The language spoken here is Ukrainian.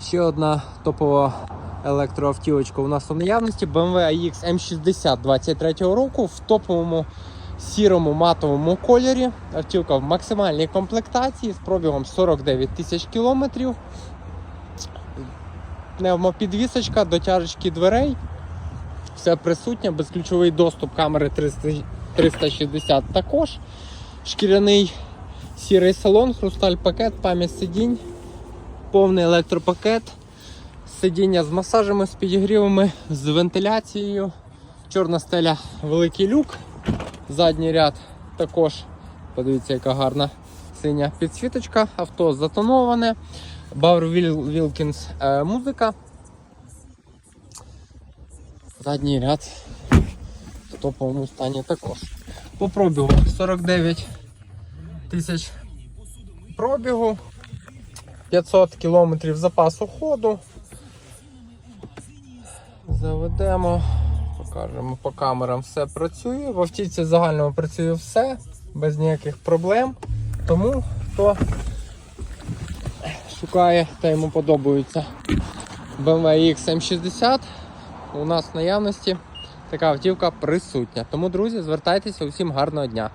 Ще одна топова електроавтівочка у нас у наявності BMW iX M60 23 року в топовому сірому матовому кольорі. Автівка в максимальній комплектації з пробігом 49 тисяч кілометрів. Пневмопідвісочка, дотяжечки дверей. Все присутнє, безключовий доступ камери 300 360 також. Шкіряний сірий салон, хрусталь пакет, пам'ять сидінь, повний електропакет, сидіння з масажами, з підігрівами, з вентиляцією. Чорна стеля, великий люк. Задній ряд також, подивіться, яка гарна синя підсвіточка, авто затоноване. Бауер Вілкінс е, музика. Задній ряд в топовому стані також. По пробігу 49 тисяч пробігу, 500 кілометрів запасу ходу. Заведемо, покажемо по камерам, все працює. В автівці загальному працює все, без ніяких проблем. Тому хто шукає та йому подобається BMW X760, у нас в наявності така автівка присутня. Тому, друзі, звертайтеся, усім гарного дня.